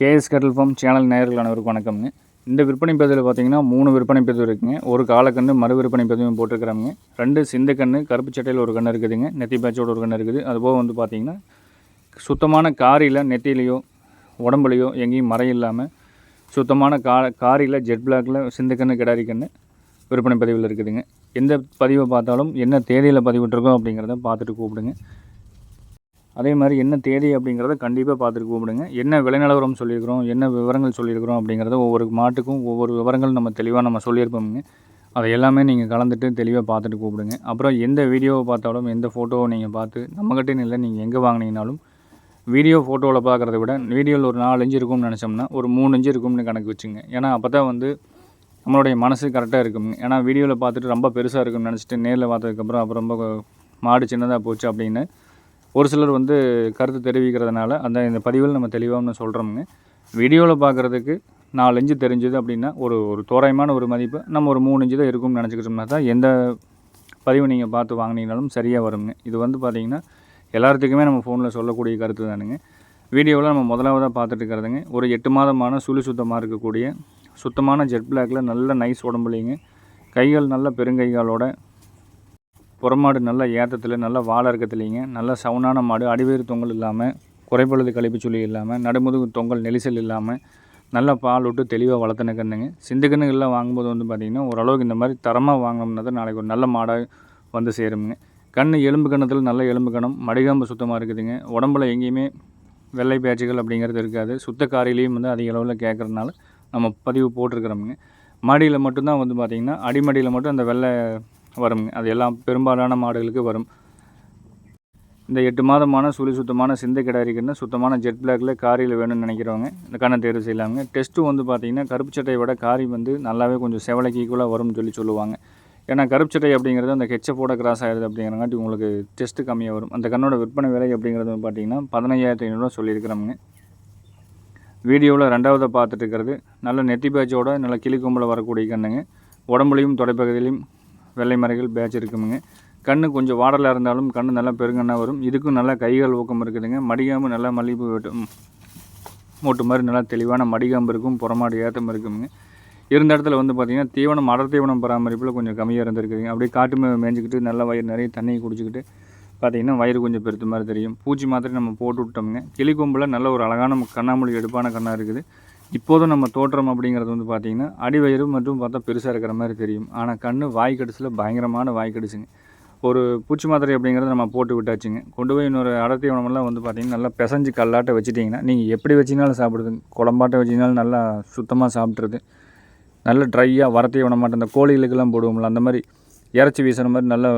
KS கட்டல் form channel நேயர்கள் அனைவருக்கும் வணக்கம்ங்க. இந்த விற்பனை பதிவில் பார்த்தீங்கன்னா மூணு விற்பனை பதிவு இருக்குங்க. ஒரு காலக்கன்று மறு விற்பனை பதிவும் போட்டிருக்கிறாங்க ரெண்டு சிந்த கன்று கருப்பு சட்டையில் ஒரு கன்று இருக்குதுங்க. நெத்தி பேச்சோட ஒரு கன்று இருக்குது. அதுபோக வந்து பார்த்தீங்கன்னா சுத்தமான காரியில் நெத்திலையோ உடம்புலையோ எங்கேயும் மறை இல்லாமல் சுத்தமான கா காரியில் ஜெட் பிளாக்கில் சிந்தக்கன்று கிடாரி கன்று விற்பனை பதிவில் இருக்குதுங்க. எந்த பதிவை பார்த்தாலும் என்ன தேதியில் பதிவிட்டுருக்கோம் அப்படிங்கிறத பார்த்துட்டு கூப்பிடுங்க. அதே மாதிரி என்ன தேதி அப்படிங்கிறத கண்டிப்பாக பார்த்துட்டு கூப்பிடுங்க. என்ன விலைநிலவரம் சொல்லியிருக்கிறோம் என்ன விவரங்கள் சொல்லியிருக்கிறோம் அப்படிங்கிறத ஒவ்வொரு மாட்டுக்கும் ஒவ்வொரு விவரங்கள் நம்ம தெளிவாக நம்ம சொல்லியிருப்போமுங்க. அதை எல்லாமே நீங்கள் கலந்துட்டு தெளிவாக பார்த்துட்டு கூப்பிடுங்க. அப்புறம் எந்த வீடியோவை பார்த்தாலும் எந்த ஃபோட்டோவை நீங்கள் பார்த்து நம்மகிட்டே இல்லை நீங்கள் எங்கே வாங்கினீங்கனாலும் வீடியோ ஃபோட்டோவில் பார்க்குறத விட வீடியோவில் ஒரு நாலு இஞ்சு இருக்கும்னு நினச்சோம்னா ஒரு மூணு இன்ச்சு இருக்கும்னு கணக்கு வச்சுங்க. ஏன்னா அப்போ தான் வந்து நம்மளுடைய மனசு கரெக்டாக இருக்குங்க ஏன்னா வீடியோவில் பார்த்துட்டு ரொம்ப பெருசாக இருக்கும்னு நினச்சிட்டு நேரில் பார்த்ததுக்கப்புறம் அப்புறம் ரொம்ப மாடு சின்னதாக போச்சு அப்படின்னு ஒரு சிலர் வந்து கருத்து தெரிவிக்கிறதுனால அந்த இந்த பதிவில் நம்ம தெளிவாக சொல்கிறோமுங்க வீடியோவில் பார்க்குறதுக்கு நாலு இன்ச்சு தெரிஞ்சுது அப்படின்னா ஒரு ஒரு தோராயமான ஒரு மதிப்பு நம்ம ஒரு மூணு இஞ்சு தான் இருக்கும்னு நினச்சிக்கிட்டோம்னா தான் எந்த பதிவு நீங்கள் பார்த்து வாங்கினீங்கனாலும் சரியாக வருங்க. இது வந்து பார்த்திங்கன்னா எல்லாத்துக்குமே நம்ம ஃபோனில் சொல்லக்கூடிய கருத்து தானுங்க. வீடியோவில் நம்ம முதலாவதாக பார்த்துட்டு இருக்கிறதுங்க ஒரு எட்டு மாதமான சுழி சுத்தமாக இருக்கக்கூடிய சுத்தமான ஜெட் பிளாக்கில் நல்ல நைஸ் உடம்புலைங்க. கைகள் நல்ல பெருங்கைகளோட புறமாடு நல்ல ஏத்தத்தில் நல்ல வாழை இருக்கத்துலேங்க நல்ல சவுனான மாடு அடிவேறு தொங்கல் இல்லாமல் குறைப்பழுது கழிப்பு சொல்லி இல்லாமல் நடுமுதுகு தொங்கல் நெரிசல் இல்லாமல் நல்ல பால் விட்டு தெளிவாக வளர்த்துன கண்ணுங்க சிந்து வாங்கும்போது வந்து பார்த்திங்கன்னா ஓரளவுக்கு இந்த மாதிரி தரமாக வாங்கினோம்னா தான் நாளைக்கு ஒரு நல்ல மாடாக வந்து சேருங்க கண் எலும்பு கணத்தில் நல்ல எலும்பு கணம் மடிகாம்பு சுத்தமாக இருக்குதுங்க. உடம்புல எங்கேயுமே வெள்ளை பேச்சுகள் அப்படிங்கிறது இருக்காது. சுத்த காரிலையும் வந்து அதிக அளவில் கேட்குறதுனால நம்ம பதிவு போட்டிருக்கிறோமுங்க. மாடியில் மட்டும்தான் வந்து பார்த்திங்கன்னா அடிமடியில் மட்டும் அந்த வெள்ளை வரும். அது எல்லாம் பெரும்பாலான மாடுகளுக்கு வரும். இந்த எட்டு மாதமான சுழி சுத்தமான சிந்தை கிடாரிக்குன்னு சுத்தமான ஜெட் பிளாக்ல காரியில் வேணும்னு நினைக்கிறவங்க இந்த கண்ணை தேர்வு செய்யலாங்க டெஸ்ட்டு வந்து பார்த்திங்கன்னா கருப்பு சட்டையை விட காரி வந்து நல்லாவே கொஞ்சம் செவலைக்கு ஈக்குவலாக வரும்னு சொல்லி சொல்லுவாங்க. ஏன்னா கருப்பு சட்டை அப்படிங்கிறது அந்த ஹெச்எஃபோட கிராஸ் ஆகிடுது அப்படிங்கிறங்காட்டி உங்களுக்கு டெஸ்ட்டு கம்மியாக வரும். அந்த கண்ணோட விற்பனை விலை அப்படிங்கிறது வந்து பார்த்திங்கன்னா பதினையாயிரத்தி ஐநூறுரூவா சொல்லியிருக்கிறோமுங்க. வீடியோவில் ரெண்டாவதை பார்த்துட்டு இருக்கிறது. நல்ல நெத்தி பேச்சோட நல்ல கிளி கொம்பில் வரக்கூடிய கண்ணுங்க. உடம்புலையும் தொடைப்பகுதியிலையும் வெள்ளை மறைகள் பேட்ச் இருக்குமுங்க. கண் கொஞ்சம் வாடலாக இருந்தாலும் கண் நல்லா பெருங்கண்ணாக வரும். இதுக்கும் நல்லா கைகள் ஊக்கம் இருக்குதுங்க. மடிகாம்பு நல்லா மல்லிகைப்பூ வெட்டும் மூட்டு மாதிரி நல்லா தெளிவான மடிகாம்பு இருக்கும். புறமாடு ஏற்றம் இருக்குமுங்க. இருந்த இடத்துல வந்து பார்த்திங்கன்னா தீவனம் அடர் தீவனம் பராமரிப்பில் கொஞ்சம் கம்மியாக இருந்திருக்குதுங்க. அப்படியே காட்டு மேஞ்சிக்கிட்டு மேய்ஞ்சிக்கிட்டு நல்லா வயிறு நிறைய தண்ணியை குடிச்சிக்கிட்டு பார்த்திங்கன்னா வயிறு கொஞ்சம் பெருத்த மாதிரி தெரியும். பூச்சி மாத்திரை நம்ம போட்டு விட்டோமுங்க. கிளி கொம்பில் நல்ல ஒரு அழகான கண்ணாமொழி எடுப்பான கண்ணாக இருக்குது. இப்போதும் நம்ம தோற்றம் அப்படிங்கிறது வந்து பார்த்திங்கன்னா அடி வயிறு மற்றும் பார்த்தா பெருசாக இருக்கிற மாதிரி தெரியும். ஆனால் கண் வாய் கடிச்சில் பயங்கரமான வாய் கடிச்சுங்க. ஒரு பூச்சி மாத்திரை அப்படிங்கிறத நம்ம போட்டு விட்டாச்சுங்க. கொண்டு போய் இன்னொரு அடர்த்தி உணவுலாம் வந்து பார்த்திங்கன்னா நல்லா பிசைஞ்சு கல்லாட்ட வச்சுட்டிங்கன்னா நீங்கள் எப்படி வச்சிங்கனாலும் சாப்பிடுதுங்க குழம்பாட்ட வச்சிங்கனாலும் நல்லா சுத்தமாக சாப்பிட்றது நல்ல ட்ரையாக வரத்தையே விட மாட்டேன் இந்த கோழிகளுக்கெல்லாம் போடுவோம்ல அந்த மாதிரி இறச்சி வீசுகிற மாதிரி நல்லா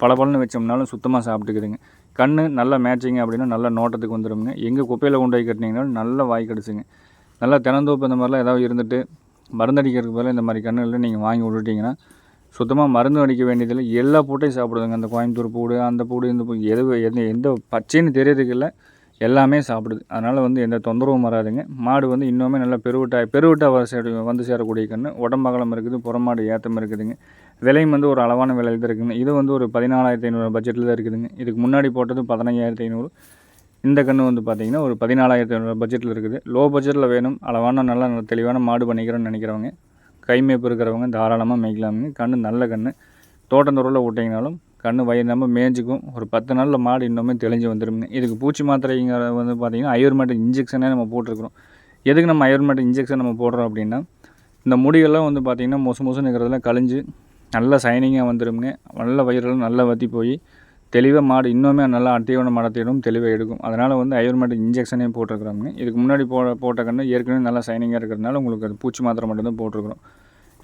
பளபளன்னு வச்சோம்னாலும் சுத்தமாக சாப்பிட்டுக்குதுங்க. கண் நல்லா மேட்சிங்க அப்படின்னா நல்ல நோட்டத்துக்கு வந்துடுங்க எங்கே குப்பையில் கொண்டு போய் கட்டினீங்கனாலும் நல்ல வாய் கிடச்சிங்க. நல்லா தினந்தோப்பு இந்த மாதிரிலாம் ஏதாவது இருந்துட்டு மருந்தடிக்கிறதுக்கு பதிலாக இந்த மாதிரி கண்ணுகளில் நீங்கள் வாங்கி விட்டுட்டிங்கன்னா சுத்தமாக மருந்து அடிக்க வேண்டியதில்லை. எல்லா பூட்டையும் சாப்பிடுதுங்க. அந்த கோயம்புத்தூர் பூடு அந்த பூடு இந்த பூ எது எந்த எந்த பச்சைன்னு தெரியறதுக்கு இல்லை. எல்லாமே சாப்பிடுது. அதனால் வந்து எந்த தொந்தரவும் வராதுங்க. மாடு வந்து இன்னுமே நல்லா பெருவிட்டா பெருவிட்டா வர வந்து சேரக்கூடிய கன்று உடம்பகலம் இருக்குது புறமாடு ஏத்தம் இருக்குதுங்க. விலையும் வந்து ஒரு அளவான விலையில் தான் இருக்குதுங்க இது வந்து ஒரு பதினாலாயிரத்தி ஐநூறு பட்ஜெட்டில் தான் இருக்குதுங்க. இதுக்கு முன்னாடி போட்டது பதினஞ்சாயிரத்தி ஐநூறு. இந்த கன்று வந்து பார்த்திங்கன்னா ஒரு பதினாலாயிரத்தி ஐநூறு பட்ஜெட்டில் இருக்குது. லோ பட்ஜெட்டில் வேணும். அளவான நல்லா நல்ல தெளிவான மாடு பண்ணிக்கிறோன்னு நினைக்கிறவங்க கைமேப்பு இருக்கிறவங்க தாராளமாக மேய்க்கலாமுங்க. கன்று நல்ல கன்று. தோட்டந்தூரில் விட்டிங்கனாலும் கன்று வயிறு நம்ம மேய்ஞ்சிக்கும். ஒரு பத்து நாளில் மாடு இன்னுமே தெளிஞ்சு வந்துடுங்க இதுக்கு பூச்சி மாத்திரைங்கிற வந்து பார்த்திங்கன்னா அயர்மேட்டிக் இன்ஜெக்ஷனே நம்ம போட்டிருக்கிறோம். எதுக்கு நம்ம அயர்மேட்டிக் இன்ஜெக்ஷன் நம்ம போடுறோம் அப்படின்னா இந்த முடியெல்லாம் வந்து பார்த்திங்கன்னா மொசு மொசுன்னு இருக்கிறதெல்லாம் கழிஞ்சு நல்ல சைனிங்காக வந்துடுங்க நல்ல வயிறுலாம் நல்லா வற்றி போய் தெளிவாக மாடு இன்னுமே நல்லா அட்டையோட மடத்தையிடும் தெளிவாக எடுக்கும். அதனால் வந்து அயர்மேட்டிக் இன்ஜெக்ஷனே போட்டிருக்கிறாங்க இதுக்கு முன்னாடி போ போட்ட கன்று ஏற்கனவே நல்லா சைனிங்காக இருக்கிறதுனால உங்களுக்கு அது பூச்சி மாத்திரை மட்டும்தான் போட்டிருக்கிறோம்.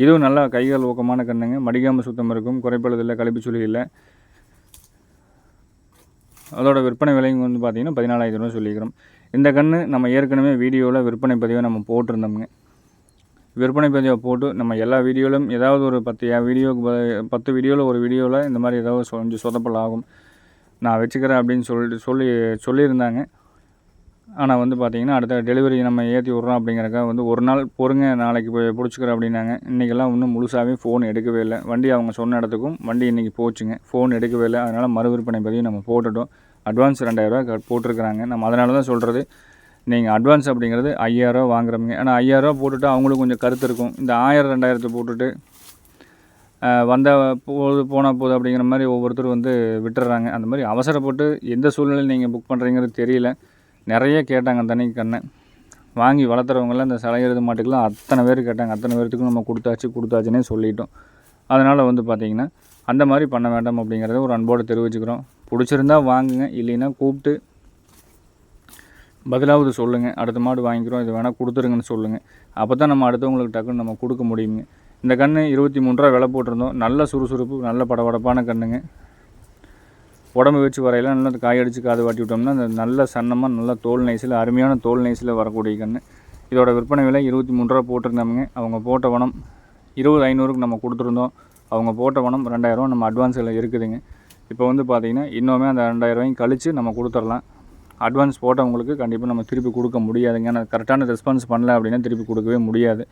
இதுவும் நல்லா கைகள் ஊக்கமான கண்ணுங்க மடிகாமல் சுத்தம் இருக்கும். குறைப்பழுது இல்லை கழிப்பு சுழி இல்லை. அதோட விற்பனை விலையும் வந்து பார்த்திங்கன்னா பதினாலாயிரம் ரூபா சொல்லிக்கிறோம் இந்த கன்று நம்ம ஏற்கனவே வீடியோவில் விற்பனை பதிவை நம்ம போட்டிருந்தோம்ங்க விற்பனை பதிவை போட்டு நம்ம எல்லா வீடியோவிலும் ஏதாவது ஒரு பத்து வீடியோவுக்கு ப- பத்து வீடியோவில் ஒரு வீடியோவில் இந்த மாதிரி ஏதாவது கொஞ்சம் சொதப்பல் ஆகும். நான் வச்சுக்கிறேன் அப்படின்னு சொல்லிட்டு சொல்லி சொல்லியிருந்தாங்க. ஆனால் வந்து பார்த்தீங்கன்னா அடுத்த டெலிவரி நம்ம ஏற்றி விட்றோம் அப்படிங்கிறக்காக வந்து ஒரு நாள் பொறுங்க நாளைக்கு போய் பிடிச்சிக்கிறேன் அப்படின்னாங்க. இன்றைக்கெல்லாம் இன்னும் முழுசாகவே ஃபோன் எடுக்கவே இல்லை. வண்டி அவங்க சொன்ன இடத்துக்கும் வண்டி இன்றைக்கி போச்சுங்க. ஃபோன் எடுக்கவே இல்லை. அதனால் மறு விற்பனை பதிவு நம்ம போட்டுட்டோம். அட்வான்ஸ் ரெண்டாயிரரூவா போட்டிருக்கிறாங்க. நம்ம அதனால தான் சொல்கிறது நீங்கள் அட்வான்ஸ் அப்படிங்கிறது ஐயாயிரரூவா வாங்குறவங்க. ஏன்னா ஐயாயிரரூவா போட்டுட்டு அவங்களுக்கு கொஞ்சம் கருத்து இருக்கும். இந்த ஆயிரம் ரெண்டாயிரத்து போட்டுட்டு வந்த போது போனால் போதும் அப்படிங்கிற மாதிரி ஒவ்வொருத்தரும் வந்து விட்டுறாங்க. அந்த மாதிரி அவசரப்பட்டு எந்த சூழ்நிலையில் நீங்கள் புக் பண்ணுறீங்கிறது தெரியல. நிறைய கேட்டாங்க தனிக்கு கண்ணை. வாங்கி வளர்த்துறவங்களாம் இந்த சலையிறது மாட்டுக்கெல்லாம் அத்தனை பேர் கேட்டாங்க. அத்தனை பேர்த்துக்கும் நம்ம கொடுத்தாச்சு கொடுத்தாச்சுன்னே சொல்லிட்டோம். அதனால் வந்து பார்த்திங்கன்னா அந்த மாதிரி பண்ண வேண்டாம் அப்படிங்கிறத ஒரு அன்போடு தெரிவிச்சுக்கிறோம். பிடிச்சிருந்தா வாங்குங்க இல்லைன்னா கூப்பிட்டு பதிலாவது சொல்லுங்கள் அடுத்த மாடு வாங்கிக்கிறோம். இது வேணால் கொடுத்துருங்கன்னு சொல்லுங்கள் அப்போ தான் நம்ம அடுத்தவங்களுக்கு டக்குன்னு நம்ம கொடுக்க முடியுங்க. இந்த கன்று இருபத்தி மூணு ரூபா விலை போட்டிருந்தோம். நல்ல சுறுசுறுப்பு நல்ல படபடப்பான கன்றுங்க உடம்பு வச்சு வரையில நல்லா காய் அடித்து காது வாட்டி விட்டோம்னா அந்த நல்ல சன்னமாக நல்ல தோல் நைஸில் அருமையான தோல் நைஸில் வரக்கூடிய கன்று இதோட விற்பனை விலை இருபத்தி மூணு ரூபா போட்டிருந்தாங்க அவங்க போட்ட வனம் இருபது ஐநூறுக்கு நம்ம கொடுத்துருந்தோம். அவங்க போட்ட வனம் ரெண்டாயிரரூவா நம்ம அட்வான்ஸில் இருக்குதுங்க. இப்போ வந்து பார்த்திங்கன்னா இன்னுமே அந்த ரெண்டாயிரரூவாயும் கழித்து நம்ம கொடுத்துர்லாம். அட்வான்ஸ் போட்டவங்களுக்கு கண்டிப்பாக நம்ம திருப்பி கொடுக்க முடியாதுங்க. ஏன்னா கரெக்டான ரெஸ்பான்ஸ் பண்ணல அப்படின்னா திருப்பி கொடுக்கவே முடியாது.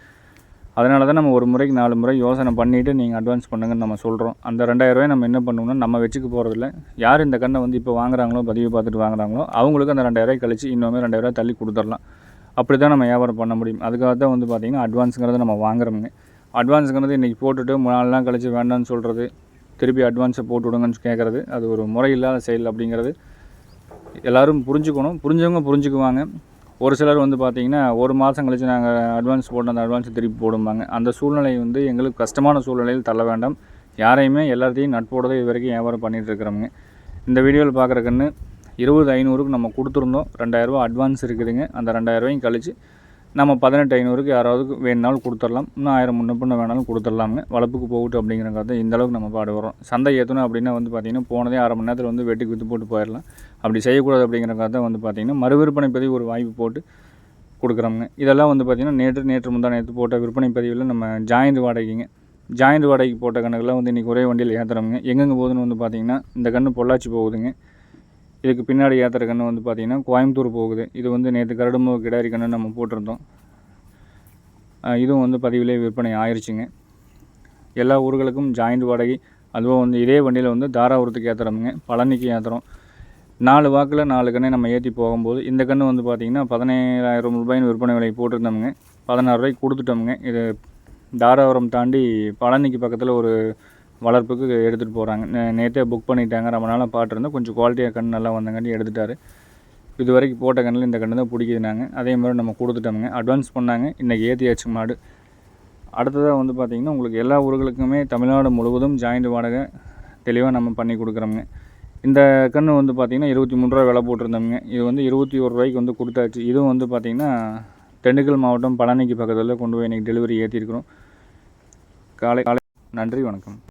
அதனால தான் நம்ம ஒரு முறைக்கு நாலு முறை யோசனை பண்ணிவிட்டு நீங்கள் அட்வான்ஸ் பண்ணுங்கன்னு நம்ம சொல்கிறோம் அந்த ரெண்டாயிரரூவாய் நம்ம என்ன பண்ணுவோம்னா நம்ம வச்சுக்க போகிறதில்ல யார் இந்த கண்ணை வந்து இப்போ வாங்குறாங்களோ பதிவு பார்த்துட்டு வாங்குறாங்களோ அவங்களுக்கு அந்த ரெண்டாயிரரூவாய் கழிச்சு இன்னுமே ரெண்டாயிரரூவா தள்ளி கொடுத்துடலாம். அப்படி தான் நம்ம வியாபாரம் பண்ண முடியும். அதுக்காக தான் வந்து பார்த்திங்கன்னா அட்வான்ஸுங்கிறத நம்ம வாங்குறோங்க அட்வான்ஸுங்கிறது இன்றைக்கி போட்டுட்டு நாலு நாள் கழிச்சு வேண்டாம்னு சொல்கிறது திருப்பி அட்வான்ஸை போட்டு விடுங்கன்னு கேட்குறது அது ஒரு முறை இல்லாத செயல் அப்படிங்கிறது எல்லோரும் புரிஞ்சுக்கணும். புரிஞ்சவங்க புரிஞ்சுக்குவாங்க. ஒரு சிலர் வந்து பார்த்திங்கன்னா ஒரு மாதம் கழித்து நாங்கள் அட்வான்ஸ் போட்டு அந்த அட்வான்ஸை திருப்பி போடும்பாங்க. அந்த சூழ்நிலை வந்து எங்களுக்கு கஷ்டமான சூழ்நிலையில் தள்ள வேண்டாம். யாரையுமே எல்லாத்தையும் நட்போடு இது வரைக்கும் வியாபாரம் பண்ணிகிட்டு இந்த வீடியோவில் பார்க்குறக்குன்னு இருபது ஐநூறுக்கு நம்ம கொடுத்துருந்தோம். ரெண்டாயிரரூவா அட்வான்ஸ் இருக்குதுங்க. அந்த ரெண்டாயிரரூவாயும் கழிச்சு நம்ம பதினெட்டு ஐநூறுக்கு யாராவது வேணுனாலும் கொடுத்துடலாம். இன்னும் ஆயிரம் முன்ன பின்ன வேணாலும் கொடுத்துடலாங்க வளர்ப்புக்கு போகட்டும் அப்படிங்கிறக்காக இந்த அளவுக்கு நம்ம பாடுபடுறோம் சந்தை ஏற்றணும் அப்படின்னா வந்து பார்த்திங்கன்னா போனதே அரை மணி நேரத்தில் வந்து வெட்டிக்கு விற்று போட்டு போயிடலாம். அப்படி செய்யக்கூடாது அப்படிங்கிறக்காக தான் வந்து பார்த்திங்கன்னா மறு விற்பனை பதிவு ஒரு வாய்ப்பு போட்டு கொடுக்குறோங்க இதெல்லாம் வந்து பார்த்திங்கன்னா நேற்று நேற்று முந்தா நேற்று போட்ட விற்பனை பதிவில் நம்ம ஜாயிண்ட் வாடகைங்க. ஜாயிண்ட் வாடகைக்கு போட்ட கணக்கெல்லாம் வந்து இன்றைக்கி ஒரே வண்டியில் ஏற்றுறோங்க எங்கெங்கே போகுதுன்னு வந்து பார்த்திங்கன்னா இந்த கன்று பொள்ளாச்சி போகுதுங்க. இதுக்கு பின்னாடி ஏற்றுற கன்று வந்து பார்த்திங்கன்னா கோயம்புத்தூர் போகுது. இது வந்து நேற்று கரடுமோ கிடாரி கன்று நம்ம போட்டிருந்தோம். இதுவும் வந்து பதிவிலே விற்பனை ஆயிடுச்சுங்க எல்லா ஊர்களுக்கும் ஜாயிண்ட் வாடகை. அதுவும் வந்து இதே வண்டியில் வந்து தாராபுரத்துக்கு ஏற்றுறோமுங்க பழனிக்கு ஏற்றுறோம் நாலு வாக்கில் நாலு கண்ணை நம்ம ஏற்றி போகும்போது இந்த கன்று வந்து பார்த்திங்கன்னா பதினேழாயிரம் ரூபாய்னு விற்பனை விலை போட்டிருந்தோமுங்க. பதினாறு ரூபாய்க்கு கொடுத்துட்டோமுங்க. இது தாராபுரம் தாண்டி பழனிக்கு பக்கத்தில் ஒரு வளர்ப்புக்கு எடுத்துகிட்டு போகிறாங்க நேற்றே புக் பண்ணிட்டாங்க. ரொம்ப நாளாக பாட்டிருந்தோம் கொஞ்சம் குவாலிட்டியாக கன்று நல்லா வந்தங்காட்டி எடுத்துட்டாரு. இது வரைக்கும் போட்ட கண்ணில் இந்த கன்று தான் பிடிக்குதுனாங்க அதே மாதிரி நம்ம கொடுத்துட்டோமுங்க. அட்வான்ஸ் பண்ணாங்க. இன்றைக்கி ஏற்றியாச்சு மாடு. அடுத்ததாக வந்து பார்த்திங்கன்னா உங்களுக்கு எல்லா ஊர்களுக்குமே தமிழ்நாடு முழுவதும் ஜாயிண்ட் வாடகை தெளிவாக நம்ம பண்ணி கொடுக்குறோமுங்க. இந்த கன்று வந்து பார்த்திங்கன்னா இருபத்தி மூணு ரூபா விலை போட்டிருந்தோமுங்க. இது வந்து இருபத்தி ஒரு ரூபாய்க்கு வந்து கொடுத்தாச்சு. இதுவும் வந்து பார்த்திங்கன்னா திண்டுக்கல் மாவட்டம் பழனிக்கு பக்கத்தில் கொண்டு போய் இன்றைக்கி டெலிவரி ஏற்றிருக்கிறோம் காலை காலை. நன்றி வணக்கம்.